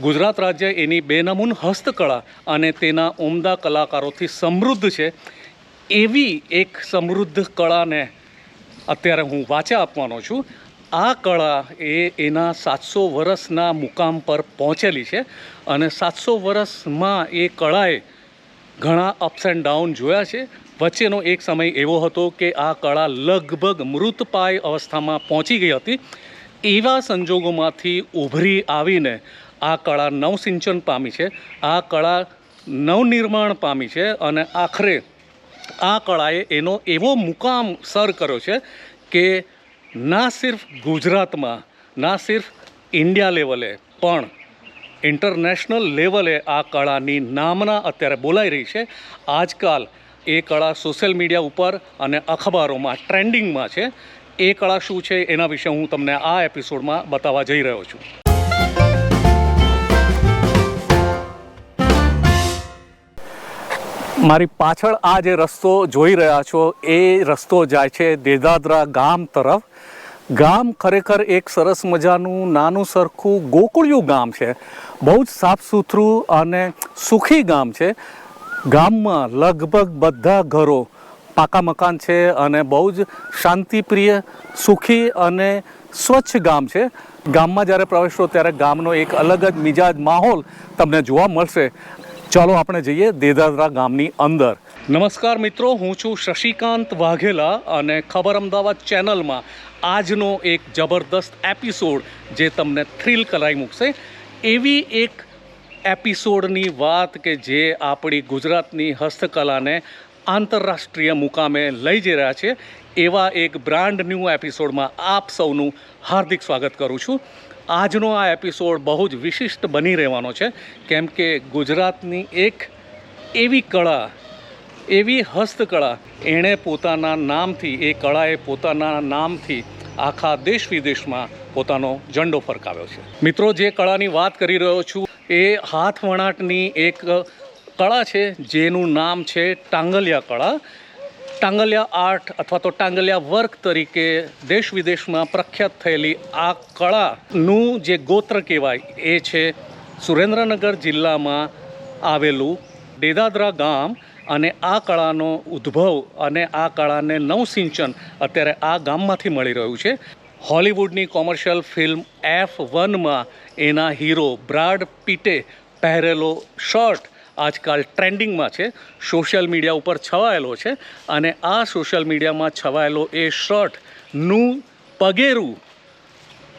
ગુજરાત રાજ્ય એની બેનમૂન હસ્તકળા અને તેના ઉમદા કલાકારોથી સમૃદ્ધ છે. એવી એક સમૃદ્ધ કળાને અત્યારે હું વાચા આપવાનો છું. આ કળા એ એના સાતસો વર્ષના મુકામ પર પહોંચેલી છે અને સાતસો વર્ષમાં એ કળાએ ઘણા અપ્સ એન્ડ ડાઉન જોયા છે. વચ્ચેનો એક સમય એવો હતો કે આ કળા લગભગ મૃતપાય અવસ્થામાં પહોંચી ગઈ હતી. એવા સંજોગોમાંથી ઉભરી આવીને આ કળા નવસિંચન પામી છે. આ કળા નવનિર્માણ પામી છે અને આખરે આ કળાએ એનો એવો મુકામ સર કર્યો છે કે ના સિર્ફ ગુજરાતમાં, ના સિર્ફ ઇન્ડિયા લેવલે, પણ ઇન્ટરનેશનલ લેવલે આ કળાની નામના અત્યારે બોલાઈ રહી છે. આજકાલ એ કળા સોશિયલ મીડિયા ઉપર અને અખબારોમાં ટ્રેન્ડિંગમાં છે. એ કળા શું છે એના વિશે હું તમને આ એપિસોડમાં બતાવવા જઈ રહ્યો છું. મારી પાછળ આ જે રસ્તો જોઈ રહ્યા છો, એ રસ્તો જાય છે દેદાદરા ગામ તરફ. ગામ ખરેખર એક સરસ મજાનું, નાનું, સરખું, ગોકુળિયું ગામ છે. બહુ જ સાફ સુથરું અને સુખી ગામ છે. ગામમાં લગભગ બધા ઘરો પાકા મકાન છે અને બહુ જ શાંતિપ્રિય, સુખી અને સ્વચ્છ ગામ છે. ગામમાં જ્યારે પ્રવેશો ત્યારે ગામનો એક અલગ જ મિજાજ માહોલ તમને જોવા મળશે. ચાલો આપણે જઈએ દેદાદરા ગામની અંદર. નમસ્કાર મિત્રો, હું છું શશિકાંત વાઘેલા અને ખબર અમદાવાદ ચેનલમાં આજનો એક જબરદસ્ત એપિસોડ જે તમને થ્રિલ કરાવી મૂકશે. એવી એક એપિસોડની વાત કે જે આપણી ગુજરાતની હસ્તકલાને આંતરરાષ્ટ્રીય મુકામે લઈ જઈ રહ્યા છે, એવા એક બ્રાન્ડ ન્યૂ એપિસોડમાં આપ સૌનું હાર્દિક સ્વાગત કરું છું. આજનો આ એપિસોડ બહુ જ વિશિષ્ટ બની રહેવાનો છે. કેમ કે ગુજરાતની એક એવી કળા, એવી હસ્તકળા, એણે પોતાના નામથી, એ કળાએ પોતાના નામથી આખા દેશ વિદેશમાં પોતાનો ઝંડો ફરકાવ્યો છે. મિત્રો, જે કળાની વાત કરી રહ્યો છું, એ હાથ વણાટની એક કળા છે, જેનું નામ છે ટાંગલિયા કળા. ટાંગલિયા આર્ટ અથવા તો ટાંગલિયા વર્ક તરીકે દેશ વિદેશમાં પ્રખ્યાત થયેલી આ કળાનું જે ગોત્ર કહેવાય એ છે સુરેન્દ્રનગર જિલ્લામાં આવેલું દેદાદરા ગામ અને આ કળાનો ઉદ્ભવ અને આ કળાને નવસિંચન અત્યારે આ ગામમાંથી મળી રહ્યું છે. હોલિવૂડની કોમર્શિયલ ફિલ્મ એફ વનમાં એના હીરો બ્રાડ પીટે પહેરેલો શર્ટ આજકાલ ટ્રેન્ડિંગમાં છે. સોશિયલ મીડિયા ઉપર છવાયેલો છે અને આ સોશિયલ મીડિયામાં છવાયેલો એ શર્ટનું પગેરું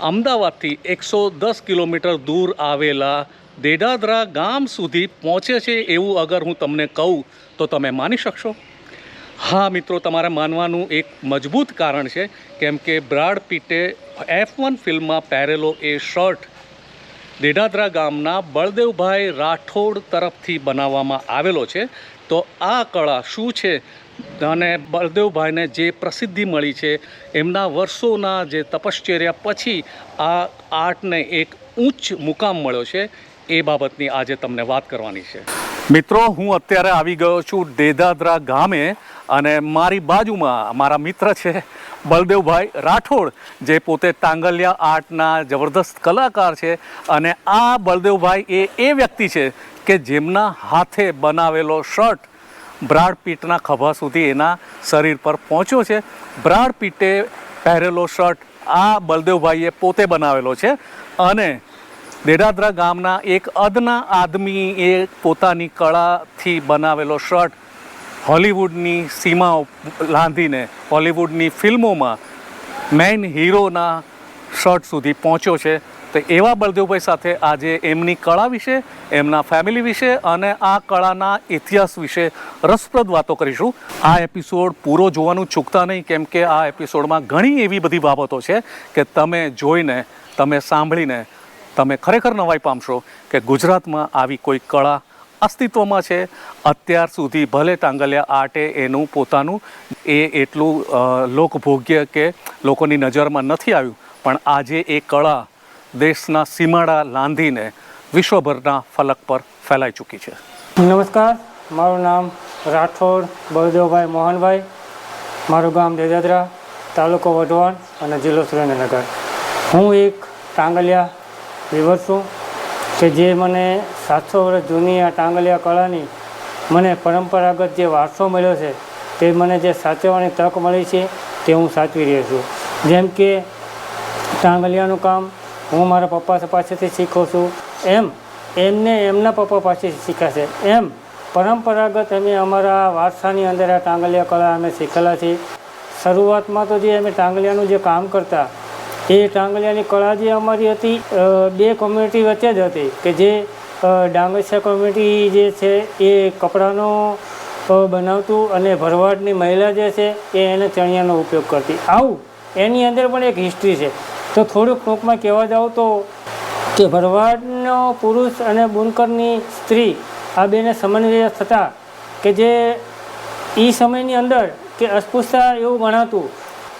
અમદાવાદથી એકસો દસ કિલોમીટર દૂર આવેલા દેડાદરા ગામ સુધી પહોંચે છે એવું અગર હું તમને કહું તો તમે માની શકશો. હા, મિત્રો, તમારે માનવાનું એક મજબૂત કારણ છે, કેમ કે બ્રાડ પીટે એફ વન ફિલ્મમાં પહેરેલો એ શર્ટ દેડાદરા ગામના બળદેવભાઈ રાઠોડ તરફથી બનાવવામાં આવેલો છે. તો આ કળા શું છે? અને બળદેવભાઈને જે પ્રસિદ્ધિ મળી છે, એમના વર્ષોના જે તપશ્ચર્યા પછી આ આર્ટને એક ઉચ્ચ મુકામ મળ્યો છે, એ બાબતની આજે તમને વાત કરવાની છે. મિત્રો, હું અત્યારે આવી ગયો છું દેદાદરા ગામે અને મારી બાજુમાં મારા મિત્ર છે બલદેવભાઈ રાઠોડ, જે પોતે ટાંગલિયા આર્ટના જબરદસ્ત કલાકાર છે અને આ બલદેવભાઈ એ એ વ્યક્તિ છે કે જેમના હાથે બનાવેલો શર્ટ બ્રાડ પીટના ખભા સુધી એના શરીર પર પહોંચ્યો છે. બ્રાડ પીટે પહેરેલો શર્ટ આ બલદેવભાઈએ પોતે બનાવેલો છે અને દેડાદરા ગામના એક અદના આદમી એ પોતાની કળાથી બનાવેલો શર્ટ હોલિવૂડની સીમાઓ લાંધીને હોલિવૂડની ફિલ્મોમાં મેઇન હીરોના શર્ટ સુધી પહોંચ્યો છે. તો એવા બળદેવભાઈ સાથે આજે એમની કળા વિશે, એમના ફેમિલી વિશે અને આ કળાના ઇતિહાસ વિશે રસપ્રદ વાતો કરીશું. આ એપિસોડ પૂરો જોવાનું ચૂકતા નહીં, કેમ કે આ એપિસોડમાં ઘણી એવી બધી બાબતો છે કે તમે જોઈને, તમે સાંભળીને તમે ખરેખર નવાઈ પામશો કે ગુજરાતમાં આવી કોઈ કળા અસ્તિત્વમાં છે. અત્યાર સુધી ભલે ટાંગલિયા આર્ટે એનું પોતાનું, એ એટલું લોકભોગ્ય કે લોકોની નજરમાં નથી આવ્યું. પણ આજે એ કળા દેશના સીમાડા લાંધીને વિશ્વભરના ફલક પર ફેલાઈ ચૂકી છે. નમસ્કાર, મારું નામ રાઠોડ બળદેવભાઈ મોહનભાઈ. મારું ગામ દેદાદરા તાલુકો વઢવાણ અને જિલ્લો સુરેન્દ્રનગર. હું એક ટાંગલિયા વિવર છું. કે જે મને સાતસો વર્ષ જૂની આ ટાંગલિયા કળાની મને પરંપરાગત જે વારસો મળ્યો છે, તે મને જે સાચવવાની તક મળી છે, તે હું સાચવી રહ્યો છું. જેમ કે ટાંગલિયાનું કામ હું મારા પપ્પા પાસેથી શીખું છું. એમ એમને એમના પપ્પા પાસેથી શીખાશે. એમ પરંપરાગત અમે અમારા વારસાની અંદર આ ટાંગલિયા કળા અમે શીખેલા છીએ. શરૂઆતમાં તો જે અમે ટાંગલિયાનું જે કામ કરતા એ ટાંગલિયાની કળા જે અમારી હતી બે કોમ્યુનિટી વચ્ચે જ હતી કે જે ડાંગસિયા કોમ્યુનિટી જે છે એ કપડાનો બનાવતું અને ભરવાડની મહિલા જે છે એ એને ચણિયાનો ઉપયોગ કરતી. આવું, એની અંદર પણ એક હિસ્ટ્રી છે. તો થોડુંક ટૂંકમાં કહેવા જાઉં તો કે ભરવાડનો પુરુષ અને બુનકરની સ્ત્રી આ બેને સમન્વય થતા કે જે એ સમયની અંદર કે અસ્પૃશ્યતા એવું ગણાતું,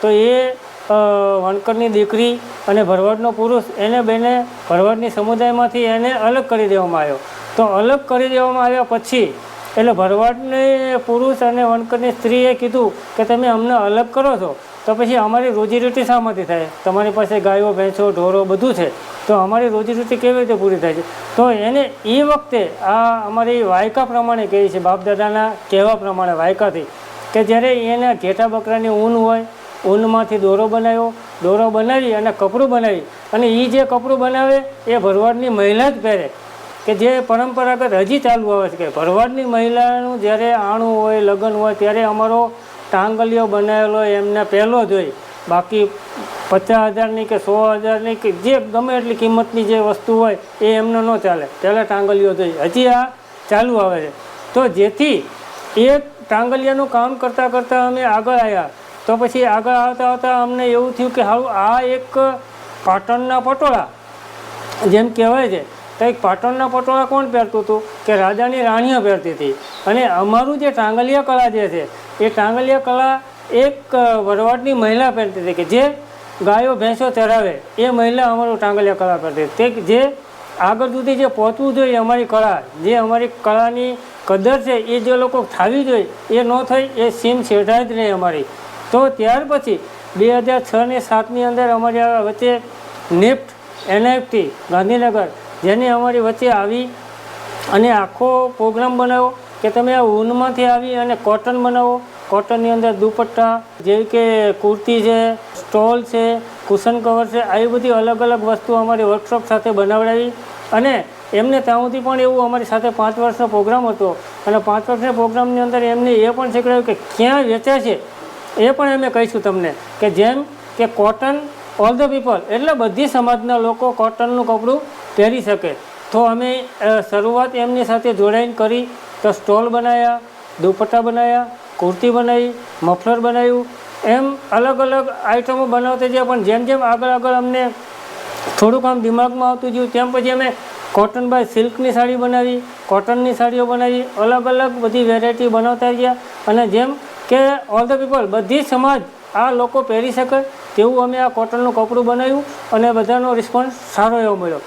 તો એ વણકરની દીકરી અને ભરવાડનો પુરુષ એને બેને ભરવાડની સમુદાયમાંથી એને અલગ કરી દેવામાં આવ્યો. તો અલગ કરી દેવામાં આવ્યા પછી એટલે ભરવાડને પુરુષ અને વણકરની સ્ત્રીએ કીધું કે તમે અમને અલગ કરો છો. તો પછી અમારી રોજીરોટી શામાંથી થાય? તમારી પાસે ગાયો, ભેંસો, ઢોરો બધું છે. તો અમારી રોજીરોટી કેવી રીતે પૂરી થાય છે? તો એને એ વખતે આ અમારી વાયકા પ્રમાણે કહે છે બાપ દાદાના કહેવા પ્રમાણે વાયકાથી, કે જ્યારે એના ઘેટા બકરાની ઊન હોય ઊનમાંથી દોરો બનાવ્યો, દોરો બનાવી અને કપડું બનાવી. અને એ જે કપડું બનાવે, એ ભરવાડની મહિલા જ પહેરે. કે જે પરંપરાગત હજી ચાલુ આવે છે કે ભરવાડની મહિલાનું જ્યારે આણું હોય, લગ્ન હોય, ત્યારે અમારો ટાંગલિયો બનાવેલો એમને પહેલો જ બાકી પચાસ હજારની કે સો હજારની કે જે ગમે એટલી કિંમતની જે વસ્તુ હોય, એ એમને ન ચાલે. પહેલાં ટાંગલિયો જોઈએ હજી આ ચાલુ આવે છે. તો જેથી એ ટાંગલિયાનું કામ કરતાં કરતાં અમે આગળ આવ્યા. તો પછી આગળ આવતા આવતા અમને એવું થયું કે હારું, આ એક પાટણના પટોળા, જેમ કહેવાય છે, તો એક પાટણના પટોળા કોણ પહેરતું હતું? કે રાજાની રાણીઓ પહેરતી હતી. અને અમારું જે ટાંગલિયા કળા જે છે, એ ટાંગલિયા કળા એક વરવાડની મહિલા પહેરતી હતી કે જે ગાયો, ભેંસો ચરાવે, એ મહિલા અમારું ટાંગલિયા કળા પહેરતી તે જે આગળ સુધી જે પહોંચવું જોઈએ અમારી કળા, જે અમારી કળાની કદર છે, એ જે લોકો થાવી જોઈએ, એ ન થઈ, એ સીમ છેડાય જ નહીં અમારી. તો ત્યાર પછી બે હજાર છ ને સાતની અંદર અમારી વચ્ચે નિફ્ટ એનએફટી ગાંધીનગર, જેની અમારી વચ્ચે આવી અને આખો પ્રોગ્રામ બનાવ્યો કે તમે આ ઊનમાંથી આવી અને કોટન બનાવો. કોટનની અંદર દુપટ્ટા, જેવી કે કુર્તી છે, સ્ટોલ છે, કુશન કવર છે, આવી બધી અલગ અલગ વસ્તુ અમારી વર્કશોપ સાથે બનાવડાવી અને એમને ત્યાં સુધી પણ એવું અમારી સાથે પાંચ વર્ષનો પ્રોગ્રામ હતો. અને પાંચ વર્ષના પ્રોગ્રામની અંદર એમને એ પણ શીખવાડ્યું કે ક્યાં વેચાય છે એ પણ અમે કહીશું તમને કે જેમ કે કોટન ઓલ ધ પીપલ એટલે બધી સમાજના લોકો કોટનનું કપડું પહેરી શકે. તો અમે શરૂઆત એમની સાથે જોડાઈને કરી, તો સ્ટોલ બનાવ્યા દુપટ્ટા બનાવ્યા કુર્તી બનાવી, મફલર બનાવ્યું. એમ અલગ અલગ આઈટમો બનાવતા ગયા પણ જેમ જેમ આગળ આગળ અમને થોડુંક આમ દિમાગમાં આવતું ગયું, તેમ પછી અમે કોટન બાય સિલ્કની સાડી બનાવી કોટનની સાડીઓ બનાવી, અલગ અલગ બધી વેરાયટી બનાવતા ગયા. અને જેમ કે ઓલ ધ પીપલ બધી સમાજ આ લોકો પહેરી શકે તેવું અમે આ કોટનનું કપડું બનાવ્યું અને બધાનો રિસ્પોન્સ સારો એવો મળ્યો.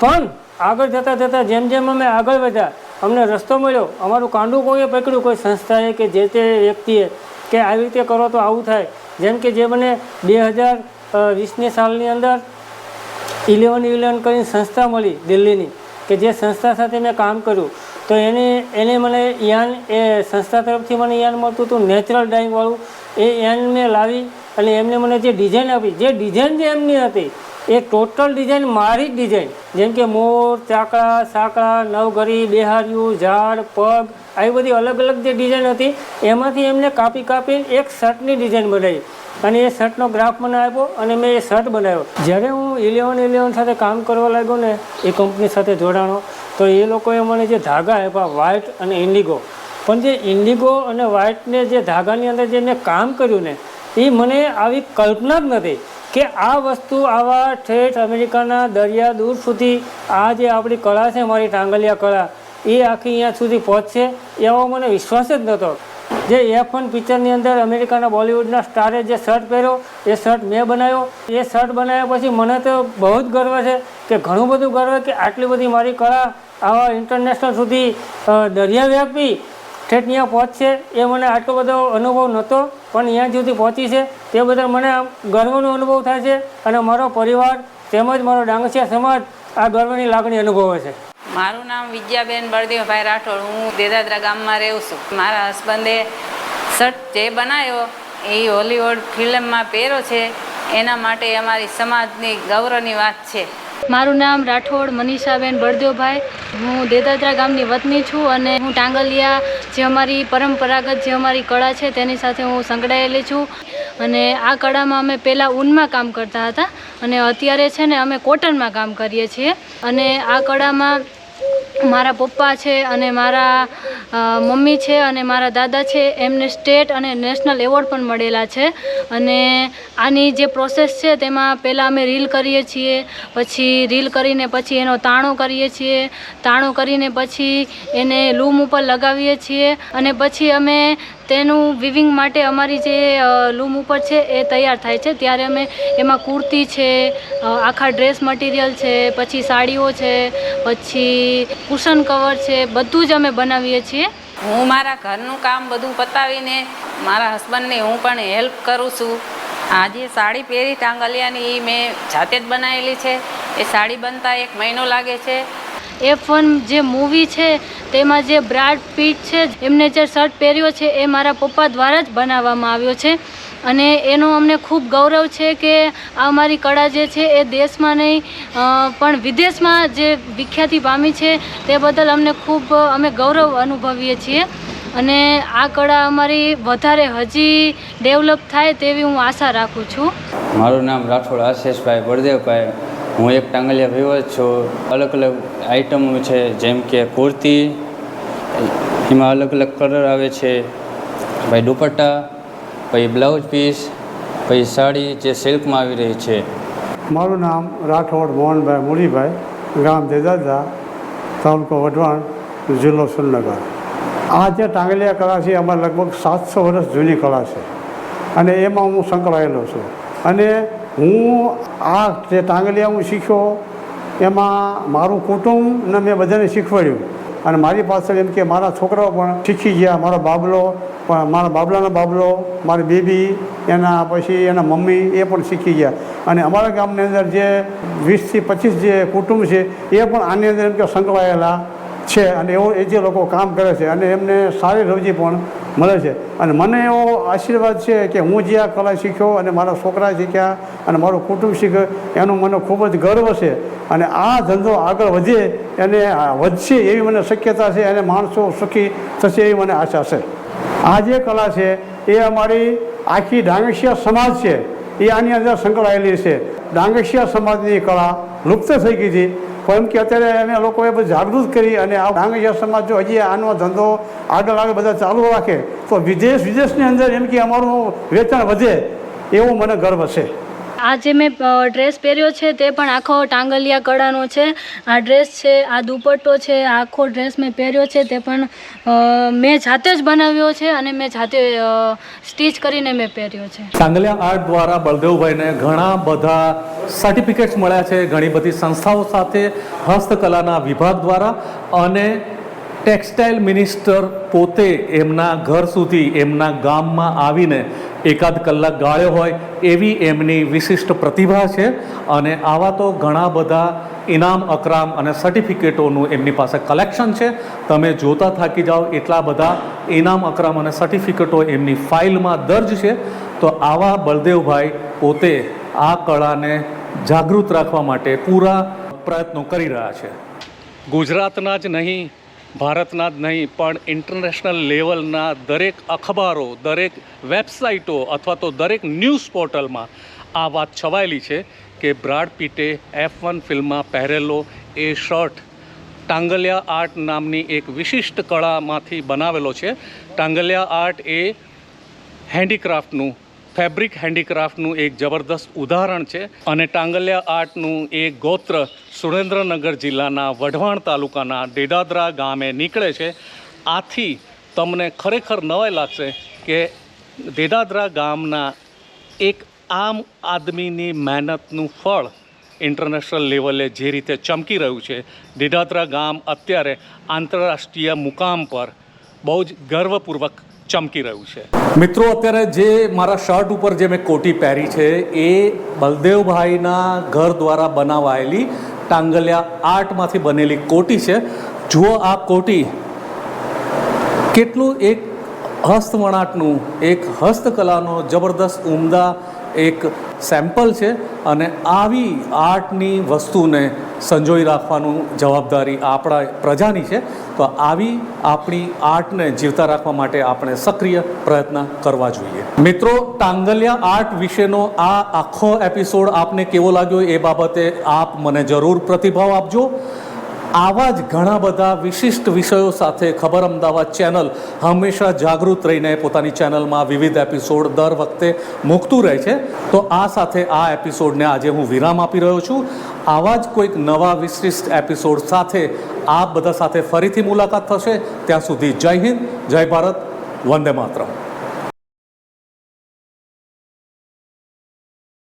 પણ આગળ જતાં જતાં જેમ જેમ અમે આગળ વધ્યા, અમને રસ્તો મળ્યો. અમારું કાંડું કોઈએ પકડ્યું? કોઈ સંસ્થાએ કે જે તે વ્યક્તિએ કે આવી રીતે કરો તો આવું થાય. જેમ કે જે મને બે હજાર વીસની સાલની અંદર ઇલેવન ઇલેવન કરીને સંસ્થા મળી દિલ્હીની, કે જે સંસ્થા સાથે મેં કામ કર્યું. તો એને એને મને યાન, એ સંસ્થા તરફથી મને યાન મળતું હતું, નેચરલ ડાઈંગવાળું એ યાન મેં લાવી અને એમને મને જે ડિઝાઇન આપી, જે ડિઝાઇન જે એમની હતી, એ ટોટલ ડિઝાઇન મારી જ ડિઝાઇન. જેમ કે મોર, ચાકડા સાંકળા નવઘરી બેહારિયું, ઝાડ, પગ, આવી બધી અલગ અલગ જે ડિઝાઇન હતી, એમાંથી એમને કાપી કાપી એક શર્ટની ડિઝાઇન બનાવી. અને એ શર્ટનો ગ્રાફ મને આપ્યો અને મેં એ શર્ટ બનાવ્યો. જ્યારે હું ઇલેવન ઇલેવન સાથે કામ કરવા લાગ્યો ને, એ કંપની સાથે જોડાણો તો એ લોકોએ મને જે ધાગા આપ્યા વ્હાઇટ અને ઇન્ડિગો પણ જે ઇન્ડિગો અને વ્હાઇટને જે ધાગાની અંદર જે મેં કામ કર્યું ને, એ મને આવી કલ્પના જ નથી કે આ વસ્તુ આવા ઠેઠ અમેરિકાના દરિયા દૂર સુધી આ જે આપણી કળા છે, મારી ટાંગલિયા કળા, એ આખી અહીંયા સુધી પહોંચશે એવો મને વિશ્વાસ જ નહોતો. જે એફ વન પિક્ચરની અંદર અમેરિકાના બોલિવૂડના સ્ટારે જે શર્ટ પહેર્યો, એ શર્ટ મેં બનાવ્યો. એ શર્ટ બનાવ્યા પછી મને તો બહુ જ ગર્વ છે કે ઘણું બધું ગર્વ કે આટલી બધી મારી કળા આવા ઇન્ટરનેશનલ સુધી દરિયાવ્યાપી ઠેઠ ત્યાં પહોંચશે એ મને આટલો બધો અનુભવ નહોતો, પણ અહીંયા સુધી પહોંચી છે, તે બદલ મને આમ ગર્વનો અનુભવ થાય છે અને મારો પરિવાર તેમજ મારો ડાંગસિયા સમાજ આ ગર્વની લાગણી અનુભવે છે. મારું નામ વિદ્યાબેન બળદેવભાઈ રાઠોડ, હું દેદાદરા ગામમાં રહું છું. મારા હસબન્ડે શર્ટ જે બનાવ્યો, એ હોલીવુડ ફિલ્મમાં પહેર્યો છે, એના માટે અમારી સમાજની ગૌરવની વાત છે. મારું નામ રાઠોડ મનીષાબેન બળદેવભાઈ. હું દેદાદરા ગામની વતની છું અને હું ટાંગલિયા જે અમારી પરંપરાગત જે અમારી કળા છે તેની સાથે હું સંકળાયેલી છું. અને આ કળામાં અમે પહેલાં ઊનમાં કામ કરતા હતા અને અત્યારે છે ને અમે કોટનમાં કામ કરીએ છીએ. અને આ કળામાં મારા પપ્પા છે અને મારા મમ્મી છે અને મારા દાદા છે, એમને સ્ટેટ અને નેશનલ એવોર્ડ પણ મળેલા છે. અને આની જે પ્રોસેસ છે તેમાં પહેલાં અમે રીલ કરીએ છીએ, પછી રીલ કરીને પછી એનો તાણો કરીએ છીએ, તાણો કરીને પછી એને લૂમ ઉપર લગાવીએ છીએ અને પછી અમે તેનું વિવિંગ માટે અમારી જે લૂમ ઉપર છે એ તૈયાર થાય છે. ત્યારે અમે એમાં કુર્તી છે આખા ડ્રેસ મટીરિયલ છે, પછી સાડીઓ છે પછી કુશન કવર છે, બધું જ અમે બનાવીએ છીએ. હું મારા ઘરનું કામ બધું પતાવીને મારા હસબન્ડને હું પણ હેલ્પ કરું છું. આજે સાડી પહેરી ટાંગલિયાની એ મેં જાતે જ બનાવેલી છે. એ સાડી બનતા એક મહિનો લાગે છે. એફ વન જે મૂવી છે, તેમાં જે બ્રાડ પીટ છે, એમને જે શર્ટ પહેર્યો છે, એ મારા પપ્પા દ્વારા જ બનાવવામાં આવ્યો છે. અને એનો અમને ખૂબ ગૌરવ છે કે આ અમારી કળા જે છે, એ દેશમાં નહીં પણ વિદેશમાં જે વિખ્યાતિ પામી છે, તે બદલ અમને ખૂબ, અમે ગૌરવ અનુભવીએ છીએ. અને આ કળા અમારી વધારે હજી ડેવલપ થાય તેવી હું આશા રાખું છું. મારું નામ રાઠોડ આશીષભાઈ બળદેવભાઈ. હું એક ટાંગલિયા જ છું. અલગ અલગ આઇટમો છે, જેમ કે કુર્તી, એમાં અલગ અલગ કલર આવે છે. ભાઈ દુપટ્ટા, પછી બ્લાઉઝ પીસ પછી સાડી જે સિલ્કમાં આવી રહી છે. મારું નામ રાઠોડ મોહનભાઈ મુરીભાઈ ગામ દેદાદા, તાલુકો વઢવાણ, જિલ્લો સુરનગર આ જે ટાંગલિયા કળા છે અમારે લગભગ સાતસો વર્ષ જૂની કળા છે. અને એમાં હું સંકળાયેલો છું. અને હું આ જે ટાંગલિયા હું શીખ્યો, એમાં મારું કુટુંબ ને મેં બધાને શીખવાડ્યું. અને મારી પાછળ એમ કે મારા છોકરાઓ પણ શીખી ગયા, મારો બાબલો, પણ મારા બાબલાનો બાબલો, મારી બેબી, એના પછી એના મમ્મી, એ પણ શીખી ગયા. અને અમારા ગામની અંદર જે વીસથી પચીસ જે કુટુંબ છે, એ પણ આની અંદર એમ કે સંકળાયેલા છે. અને એવો એ જે લોકો કામ કરે છે, અને એમને સારી રવજી પણ મળે છે. અને મને એવો આશીર્વાદ છે કે હું જે આ કલા શીખ્યો અને મારા છોકરા શીખ્યા અને મારું કુટુંબ શીખ્યું, એનો મને ખૂબ જ ગર્વ છે. અને આ ધંધો આગળ વધે અને વધશે એવી મને શક્યતા છે અને માણસો સુખી થશે એવી મને આશા છે. આ જે કલા છે એ અમારી આખી ડાંગેશિયા સમાજ છે. એ આની અંદર સંકળાયેલી છે. ડાંગેશિયા સમાજની કળા લુપ્ત થઈ ગઈ હતી પણ કે અત્યારે એને લોકોએ જાગૃત કરી અને આ ડાંગેશિયા સમાજ જો હજી આનો ધંધો આગળ આગળ બધા ચાલુ રાખે, તો વિદેશ, વિદેશની અંદર એમ કે અમારું વેચાણ વધે, એવો મને ગર્વ છે. આ જે મેં ડ્રેસ પહેર્યો છે તે પણ આખો ટાંગલિયા કળાનો છે. આ ડ્રેસ છે, આ દુપટ્ટો છે આખો ડ્રેસ મેં પહેર્યો છે તે પણ મેં જાતે જ બનાવ્યો છે અને મેં જાતે સ્ટીચ કરીને મેં પહેર્યો છે. ટાંગલિયા આર્ટ દ્વારા બળદેવભાઈને ઘણા બધા સર્ટિફિકેટ્સ મળ્યા છે, ઘણી બધી સંસ્થાઓ સાથે હસ્તકલાના વિભાગ દ્વારા અને ટેક્સટાઇલ મિનિસ્ટર પોતે એમના ઘર સુધી, એમના ગામમાં આવીને એકાદ કલાક ગાળ્યો હોય એવી એમની વિશિષ્ટ પ્રતિભા છે અને આવા તો ઘણા બધા ઇનામ, અકરામ અને સર્ટિફિકેટોનું એમની પાસે કલેક્શન છે. તમે જોતા થાકી જાઓ એટલા બધા ઇનામ, અકરામ અને સર્ટિફિકેટો એમની ફાઇલમાં દર્જ છે. તો આવા બળદેવભાઈ પોતે આ કળાને જાગૃત રાખવા માટે પૂરા પ્રયત્નો કરી રહ્યા છે. ગુજરાતના જ નહીં ભારતના જ નહીં, પણ ઇન્ટરનેશનલ લેવલના દરેક અખબારો, દરેક વેબસાઇટો અથવા તો દરેક ન્યૂઝ પોર્ટલમાં આ વાત છવાયેલી છે કે બ્રાડ પીટે એફ વન ફિલ્મમાં પહેરેલો એ શર્ટ ટાંગલિયા આર્ટ નામની એક વિશિષ્ટ કળામાંથી બનાવેલો છે. ટાંગલિયા આર્ટ એ હેન્ડીક્રાફ્ટનું ફેબ્રિક હેન્ડીક્રાફ્ટનું એક જબરદસ્ત ઉદાહરણ છે અને ટાંગલિયા આર્ટનું એ ગોત્ર સુરેન્દ્રનગર જિલ્લાના વઢવાણ તાલુકાના ડેડાદરા ગામે નીકળે છે. આથી તમને ખરેખર નવાઈ લાગશે કે ડેડાદરા ગામના એક આમ આદમીની મહેનતનું ફળ ઇન્ટરનેશનલ લેવલે જે રીતે ચમકી રહ્યું છે. ડેડાદરા ગામ અત્યારે આંતરરાષ્ટ્રીય મુકામ પર બહુ જ ગર્વપૂર્વક ચમકી રહ્યું છે. મિત્રો, અત્યારે જે મારા શર્ટ ઉપર જે મેં કોટી પહેરી છે, એ બલદેવભાઈના ઘર દ્વારા બનાવાયેલી ટાંગલિયા આર્ટમાંથી બનેલી કોટી છે. જુઓ આ કોટી કેટલું એક હસ્તવણાટનું, એક હસ્તકલાનો જબરદસ્ત ઉમદા એક સેમ્પલ છે અને આવી આર્ટની વસ્તુને સંજોઈ રાખવાનું જવાબદારી આપણા પ્રજાની છે. તો આવી આપણી આર્ટને જીવતા રાખવા માટે આપણે સક્રિય પ્રયત્ન કરવા જોઈએ. મિત્રો ટાંગલિયા આર્ટ વિશેનો આ આખો એપિસોડ આપને કેવો લાગ્યો એ બાબતે આપ મને જરૂર પ્રતિભાવ આપજો. આવા જ ઘણા બધા વિશિષ્ટ વિષયો સાથે ખબર અમદાવાદ ચેનલ હંમેશા જાગૃત રહીને પોતાની ચેનલમાં વિવિધ એપિસોડ દર વખતે મૂકતું રહે છે. તો આ સાથે આ એપિસોડને આજે હું વિરામ આપી રહ્યો છું. આવા જ કોઈક નવા વિશિષ્ટ એપિસોડ સાથે આ બધા સાથે ફરીથી મુલાકાત થશે. ત્યાં સુધી જય હિન્દ, જય ભારત, વંદે માતરમ.